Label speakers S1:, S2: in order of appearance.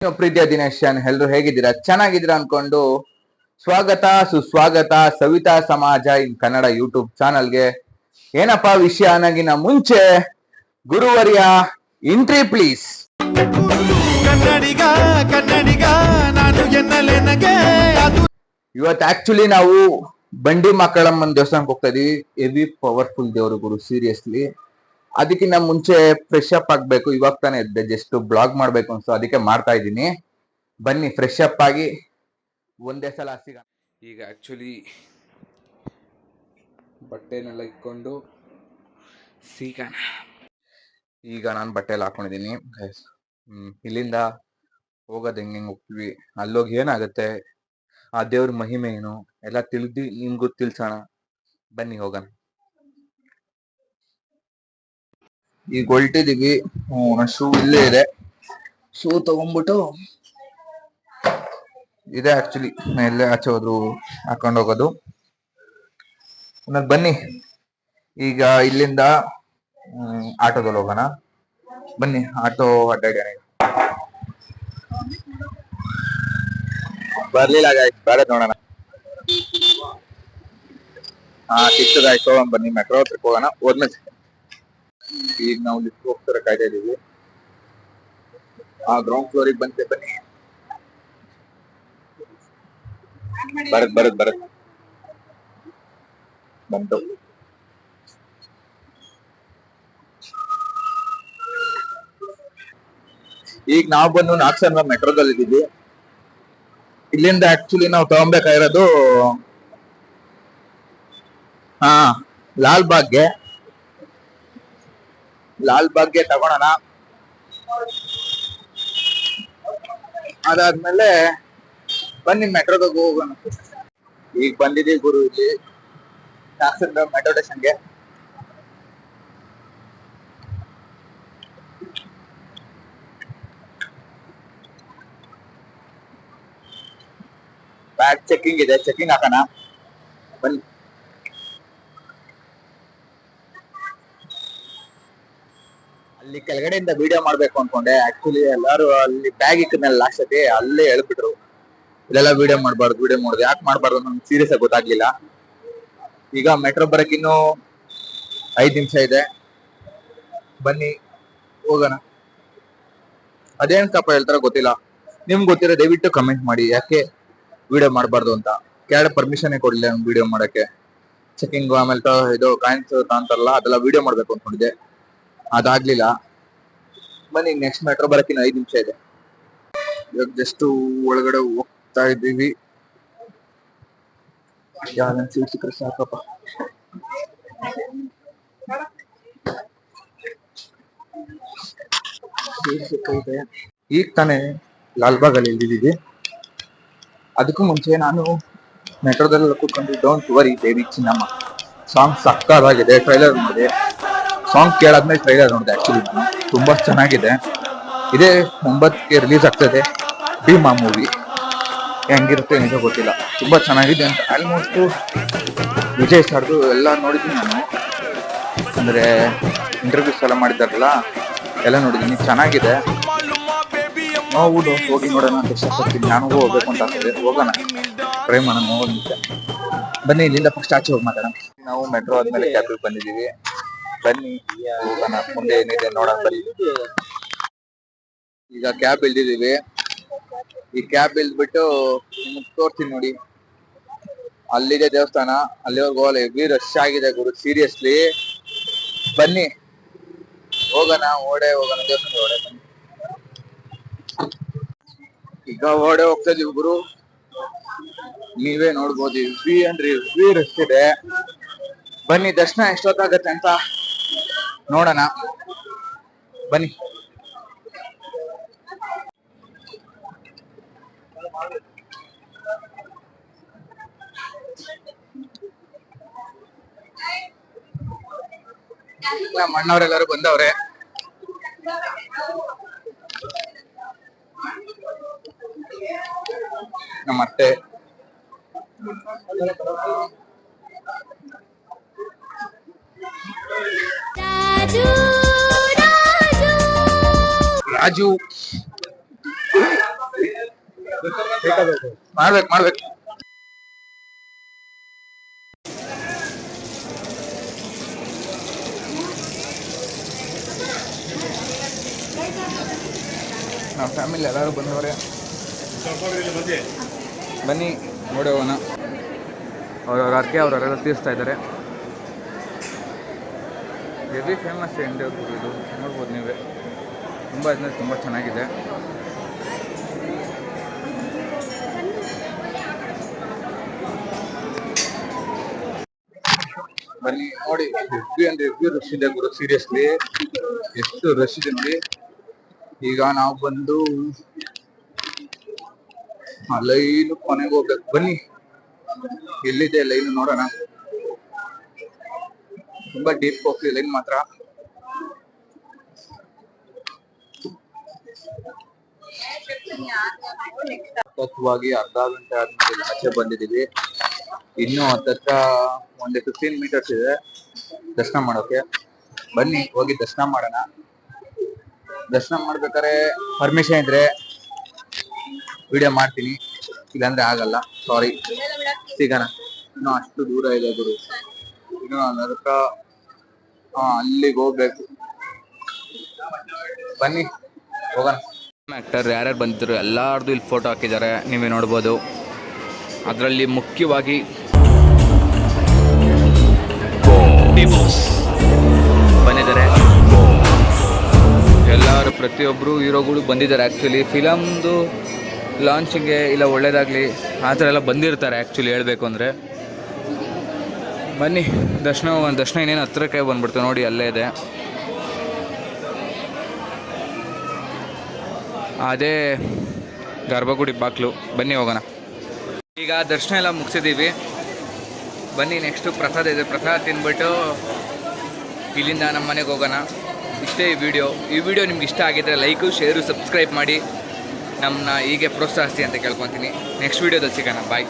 S1: ಪ್ರೀತಿಯ ದಿನೇಶನ್ ಎಲ್ಲರೂ ಹೇಗಿದ್ದೀರಾ? ಚೆನ್ನಾಗಿದ್ದೀರಾ ಅನ್ಕೊಂಡು ಸ್ವಾಗತ ಸುಸ್ವಾಗತ ಸವಿತಾ ಸಮಾಜ ಇನ್ ಕನ್ನಡ ಯೂಟ್ಯೂಬ್ ಚಾನಲ್ಗೆ. ಏನಪ್ಪಾ ವಿಷಯ ಅನ್ನಗಿನ ಮುಂಚೆ ಗುರುವರ್ಯ ಇಂಟ್ರಿ ಪ್ಲೀಸ್
S2: ಕನ್ನಡಿಗ ಕನ್ನಡಿಗ ನಾನು
S1: ಇವತ್ತು ಆಕ್ಚುಲಿ ನಾವು ಬಂಡಿ ಮಕ್ಕಳಮ್ಮನ ದೇವಸ್ಥಾನಕ್ಕೆ ಹೋಗ್ತಾ ಇದೀವಿ. ಹೆವಿ ಪವರ್ಫುಲ್ ದೇವರು ಗುರು ಸೀರಿಯಸ್ಲಿ ಅದಕ್ಕಿಂತ ಮುಂಚೆ ಫ್ರೆಶ್ ಅಪ್ ಆಗ್ಬೇಕು. ಇವಾಗ ತಾನೇ ಇದ್ದೆ ಜಸ್ಟ್ ಬ್ಲಾಗ್ ಮಾಡ್ಬೇಕು ಅನ್ಸೋ. ಅದಕ್ಕೆ ಮಾಡ್ತಾ ಇದ್ದೀನಿ. ಬನ್ನಿ ಫ್ರೆಶ್ ಅಪ್ ಆಗಿ ಒಂದೇ ಸಲ ಸಿಗ ಈಗ ಆಕ್ಚುಲಿ ಬಟ್ಟೆನೆಲ್ಲ ಇಟ್ಕೊಂಡು ಸಿಗೋಣ ಈಗ ನಾನು ಬಟ್ಟೆ ಎಲ್ಲ ಹಾಕೊಂಡಿದ್ದೀನಿ ಹ್ಮ್ ಇಲ್ಲಿಂದ ಹೋಗೋದು ಹೆಂಗೆ ಹೆಂಗ್ ಹೋಗ್ತೀವಿ? ಅಲ್ಲೋಗಿ ಏನಾಗುತ್ತೆ? ಆ ದೇವ್ರ ಮಹಿಮೆ ಏನು? ಎಲ್ಲ ತಿಳಿದು ನಿಮ್ಗೂ ತಿಳ್ಸೋಣ. ಬನ್ನಿ ಹೋಗೋಣ. ಈಗ ಹೊಲ್ಟಿದೀವಿ ಹ್ಮ್ ಶೂ ಇಲ್ಲೇ ಇದೆ. ಶೂ ತಗೊಂಡ್ಬಿಟ್ಟು ಇದೆ ಆಕ್ಚುಲಿ ಎಲ್ಲೇ ಆಚೆ ಹೋದ್ರು, ಹಾಕೊಂಡು ಹೋಗೋದು. ಬನ್ನಿ. ಈಗ ಇಲ್ಲಿಂದ ಆಟೋದಲ್ಲಿ ಹೋಗೋಣ. ಬನ್ನಿ, ಆಟೋ ಅಡ್ಡಾಡ್ಯಾನ. ಬರ್ಲಿಲ್ಲ ಗಾಯ್ಸ್ ಬೇಡ ನೋಡೋಣ. ಹಾ ಸಿಕ್ತದಾಯ್ತು ಬನ್ನಿ ಮೆಟ್ರೋ ಹತ್ರಕ್ಕೆ ಹೋಗೋಣ. ಹೋದ್ಮೇಲೆ. ಈಗ ನಾವು ಲಿಫ್ಟ್ ಹೋಗ್ತಾರ ಕಾಯ್ತಾ ಇದೀವಿ ಆ ಗ್ರೌಂಡ್ ಫ್ಲೋರಿಗೆ ಬಂದೆ ಬನ್ನಿ. ಬರತ್ ಬರತ್ ಬರತ್. ಬಂತು. ಈಗ ನಾವು ಬಂದು ನಾಲ್ಕು ಸಾವಿರ ಮೆಟ್ರೋದಲ್ಲಿ ಇದ್ದೀವಿ. ಇಲ್ಲಿಂದ ಆಕ್ಚುಲಿ ನಾವು ತಗೊಬೇಕಾಗಿರೋದು, ಹಾ, ಲಾಲ್ ಬಾಗ್ಗೆ. ಲಾಲ್ ಬಾಗ್ಗೆ ತಗೊಳೋಣ ಅದಾದ್ಮೇಲೆ ಬನ್ನಿ ಮೆಟ್ರೋದಾಗ ಹೋಗೋಣ. ಈಗ ಬಂದಿದ್ದೀವಿ ಗುರು ಇಲ್ಲಿ. ಮೆಟ್ರೋ ಸ್ಟೇಷನ್ಗೆ. ಬ್ಯಾಗ್ ಚೆಕಿಂಗ್ ಇದೆ. ಚೆಕಿಂಗ್ ಹಾಕೋಣ. ಬನ್ನಿ. ಅಲ್ಲಿ ಕೆಳಗಡೆಯಿಂದ ವಿಡಿಯೋ ಮಾಡ್ಬೇಕು ಅನ್ಕೊಂಡೆ. ಆಕ್ಚುಲಿ ಎಲ್ಲಾರು ಅಲ್ಲಿ ಬ್ಯಾಗ್ ಇಕ್ಕದ್ಮೇಲೆ ಲಾಸ್ಟ್ ಸತಿ ಅಲ್ಲೇ ಹೇಳ್ಬಿಟ್ರು. ಇಲ್ಲೆಲ್ಲ ವಿಡಿಯೋ ಮಾಡ್ಬಾರ್ದು ವಿಡಿಯೋ ಮಾಡೋದು ಯಾಕೆ ಮಾಡ್ಬಾರ್ದು ನಮ್ಗೆ ಸೀರಿಯಸ್ ಆಗಿ ಗೊತ್ತಾಗ್ಲಿಲ್ಲ. ಈಗ ಮೆಟ್ರೋ ಬರಕ್ ಐದು ನಿಮಿಷ ಇದೆ. ಬನ್ನಿ, ಹೋಗೋಣ. ಅದೇನ್ ಕಪ್ಪ ಹೇಳ್ತಾರ ಗೊತ್ತಿಲ್ಲ. ನಿಮ್ಗೆ ಗೊತ್ತಿರೋ ದಯವಿಟ್ಟು ಕಮೆಂಟ್ ಮಾಡಿ. ಯಾಕೆ ವಿಡಿಯೋ ಮಾಡಬಾರ್ದು ಅಂತ. ಕೆಳಗಡೆ ಪರ್ಮಿಷನ್ ಕೊಡ್ಲಿಲ್ಲ ವಿಡಿಯೋ ಮಾಡಕ್ಕೆ. ಚೆಕಿಂಗ್ ಆಮೇಲೆ ಇದು ಕಾಯಿನ್ಸ್ ಅಂತಾರಲ್ಲ ಅದೆಲ್ಲ ವಿಡಿಯೋ ಮಾಡ್ಬೇಕು ಅನ್ಕೊಂಡಿದ್ದೆ. ಅದಾಗ್ಲಿಲ್ಲ. ಬನ್ನಿ ನೆಕ್ಸ್ಟ್ ಮೆಟ್ರೋ ಬರಕಿನ ಐದ್ ನಿಮಿಷ ಇದೆ. ಇವಾಗ ಜಸ್ಟ್ ಒಳಗಡೆ ಹೋಗ್ತಾ ಇದ್ದೀವಿ. ಸಿಕ್ಕರೆ ಸಾಕಪ್ಪ. ಈಗ ತಾನೇ ಲಾಲ್ಬಾಗ್ ಅಲ್ಲಿ ಇಳಿದಿದ್ದೀವಿ ಅದಕ್ಕೂ ಮುಂಚೆ ನಾನು ಮೆಟ್ರೋದಲ್ಲಿ ಕೂತ್ಕೊಂಡು don't worry baby Chinnamma song ಸಕ್ಕದಾಗಿದೆ trailer ನೋಡಿದೆ ಸಾಂಗ್ ಕೇಳಾದ್ಮೇಲೆ ಟ್ರೈಲರ್ ನೋಡಿದೆ ಆಕ್ಚುಲಿ ತುಂಬಾ ಚೆನ್ನಾಗಿದೆ. ಇದೇ ಒಂಬತ್ತಕ್ಕೆ ರಿಲೀಸ್ ಆಗ್ತದೆ, ಭೀಮಾ ಮೂವಿ ಹೆಂಗಿರುತ್ತೆ ನಿಜ ಗೊತ್ತಿಲ್ಲ. ತುಂಬಾ ಚೆನ್ನಾಗಿದೆ ಅಂತ. ಆಲ್ಮೋಸ್ಟ್ ವಿಜಯ್ ಸರ್ದು ಎಲ್ಲ ನೋಡಿದ್ದೀನಿ ನಾನು. ಅಂದ್ರೆ ಇಂಟರ್ವ್ಯೂಸ್ ಎಲ್ಲ ಮಾಡಿದಾರಲ್ಲ ಎಲ್ಲ ನೋಡಿದ್ದೀನಿ. ಚೆನ್ನಾಗಿದೆ. ನಾವು ಹೋಗಿ ನೋಡೋಣ ಅಂತ ಇಷ್ಟಪಡ್ತೀನಿ. ನಾನು ಹೋಗ್ಬೇಕು ಅಂತ ಆಗ್ತದೆ. ಹೋಗೋಣ. ಟ್ರೈ ಮಾಡೋಣ ಬನ್ನಿ, ಇಲ್ಲಿಂದ ಫಸ್ಟ್ ಆಚೆ ಹೋಗಿ ಮಾತಾಡೋಣ. ನಾವು ಮೆಟ್ರೋ ಆದ್ಮೇಲೆ ಕ್ಯಾಬ್ ಬಂದಿದ್ದೀವಿ. ಬನ್ನಿ ಹೋಗೋಣ ಮುಂದೆ ಏನಿದೆ ನೋಡೋಣ, ಬನ್ನಿ. ಈಗ ಕ್ಯಾಬ್ ಇಳ್ದಿದೀವಿ ಈ ಕ್ಯಾಬ್ ಇಳ್ದ್ಬಿಟ್ಟು ನಿಮ್ಗೆ ತೋರ್ತೀನಿ ನೋಡಿ. ಅಲ್ಲಿದೆ ದೇವಸ್ಥಾನ ಅಲ್ಲಿವರೆಗೂ ಹೋಗಲ್ಲ ಎವ್ರಿ ರಶ್ ಆಗಿದೆ ಗುರು ಸೀರಿಯಸ್ಲಿ ಬನ್ನಿ. ಹೋಗೋಣ, ಓಡೆ ಹೋಗೋಣ ದೇವಸ್ಥಾನ ಓಡೆ ಬನ್ನಿ. ಈಗ ಓಡೆ ಹೋಗ್ತಾ ಇದೀವಿ ಗುರು. ನೀವೇ ನೋಡ್ಬೋದು ಎವ್ರಿ ಅಂದ್ರೆ ಎವ್ರಿ ರಶ್ ಇದೆ. ಬನ್ನಿ, ದರ್ಶನ ಎಷ್ಟೊತ್ತಾಗತ್ತೆ ಅಂತ. ನೋಡೋಣ. ಬನ್ನಿ. ನಮ್ಮ ಅಣ್ಣವರೆಲ್ಲರೂ ಬಂದವ್ರೆ. ನಮ್ಮ ಅತ್ತೆ.
S3: ರಾಜು ರಾಜು.
S1: ರಾಜು. ಮಾಡ್ಬೇಕು ಮಾಡ್ಬೇಕು. ನಮ್ಮ ಫ್ಯಾಮಿಲಿ ಎಲ್ಲರೂ ಬಂದವರೇ. ಬನ್ನಿ ನೋಡೋಣ ಅವ್ರವ್ರ ಅರ್ಕೆ ಅವ್ರವರೆಲ್ಲ ತೀರಿಸ್ತಾ ಇದ್ದಾರೆ. ಹೆವಿ ಫೇಮಸ್ ಎಂಡ್ ಗುರು ಇದು ನೋಡ್ಬೋದು ನೀವೇ. ತುಂಬ ಅಂದರೆ ತುಂಬ ಚೆನ್ನಾಗಿದೆ. ಬನ್ನಿ, ನೋಡಿ ಹೆವಿ ಅಂದ್ರೆ ಹೆವಿ ರಶ್ ಇದೆ ಗುರು ಸೀರಿಯಸ್ಲಿ ಎಷ್ಟು ರಶ್ ಇದೆ ಈಗ ನಾವು ಬಂದು ಆ ಲೈನ್ ಕೊನೆಗೆ ಹೋಗ್ಬೇಕು. ಬನ್ನಿ. ಎಲ್ಲಿದೆ ಲೈನ್ ನೋಡೋಣ. ತುಂಬಾ ಡೀಪ್ ಹೋಗ್ತಿದೆ ಲೈನ್ ಮಾತ್ರ. ಸತತವಾಗಿ ಅರ್ಧ ಗಂಟೆ ಆದ್ಮೇಲೆ ಆಚೆ ಬಂದಿದೀವಿ ಇನ್ನು ಹತ್ತತ್ರ ಒಂದು ಫಿಫ್ಟೀನ್ ಮೀಟರ್ಸ್ ಇದೆ. ದರ್ಶನ ಮಾಡೋಕೆ. ಬನ್ನಿ, ಹೋಗಿ ದರ್ಶನ ಮಾಡೋಣ. ದರ್ಶನ ಮಾಡ್ಬೇಕಾದ್ರೆ ಪರ್ಮಿಷನ್ ಇದ್ರೆ ವಿಡಿಯೋ ಮಾಡ್ತೀನಿ. ಇಲ್ಲಾಂದ್ರೆ ಆಗಲ್ಲ ಸಾರಿ ಸಿಗೋಣ. ಇನ್ನು ಅಷ್ಟು ದೂರ ಇದೆ ಗುರು. ಇನ್ನು ನರಕ. ಅಲ್ಲಿಗೆ ಹೋಗ್ಬೇಕು. ಬನ್ನಿ, ಹೋಗೋಣ.
S3: ಆ್ಯಕ್ಟರ್ ಯಾರ್ಯಾರು ಬಂದಿದ್ರು, ಎಲ್ಲಾರ್ದು ಇಲ್ಲಿ ಫೋಟೋ ಹಾಕಿದ್ದಾರೆ, ನೀವೇ ನೋಡ್ಬೋದು. ಅದರಲ್ಲಿ ಮುಖ್ಯವಾಗಿ ಬಂದಿದ್ದಾರೆ. ಎಲ್ಲರೂ ಪ್ರತಿಯೊಬ್ಬರು ಹೀರೋಗಳು ಬಂದಿದ್ದಾರೆ ಆ್ಯಕ್ಚುಲಿ ಫಿಲಮ್ದು ಲಾಂಚಿಗೆ ಇಲ್ಲ ಒಳ್ಳೇದಾಗಲಿ, ಆ ಥರ ಎಲ್ಲ ಬಂದಿರ್ತಾರೆ ಆ್ಯಕ್ಚುಲಿ ಹೇಳಬೇಕು ಅಂದರೆ. ಬನ್ನಿ, ದರ್ಶನ ಹೋಗೋಣ. ದರ್ಶನ ಇನ್ನೇನು ಹತ್ರಕ್ಕೆ ಬಂದ್ಬಿಡ್ತು, ನೋಡಿ ಅಲ್ಲೇ ಇದೆ. ಅದೇ ಗರ್ಭಗುಡಿ ಬಾಕ್ಲು ಬನ್ನಿ ಹೋಗೋಣ. ಈಗ ದರ್ಶನ ಎಲ್ಲ ಮುಗಿಸಿದ್ದೀವಿ. ಬನ್ನಿ ನೆಕ್ಸ್ಟು ಪ್ರಸಾದ ಇದೆ. ಪ್ರಸಾದ ತಿಂದ್ಬಿಟ್ಟು ಇಲ್ಲಿಂದ ನಮ್ಮ ಮನೆಗೆ ಹೋಗೋಣ. ಇಷ್ಟೇ ಈ ವಿಡಿಯೋ ಈ ವಿಡಿಯೋ ನಿಮ್ಗೆ ಇಷ್ಟ ಆಗಿದ್ದರೆ ಲೈಕು ಶೇರು ಸಬ್ಸ್ಕ್ರೈಬ್ ಮಾಡಿ. ನಮ್ಮನ್ನ ಹೀಗೆ ಪ್ರೋತ್ಸಾಹಿಸಿ ಅಂತ ಕೇಳ್ಕೊತೀನಿ. ನೆಕ್ಸ್ಟ್ ವಿಡಿಯೋದಲ್ಲಿ ಸಿಗೋಣ. ಬಾಯ್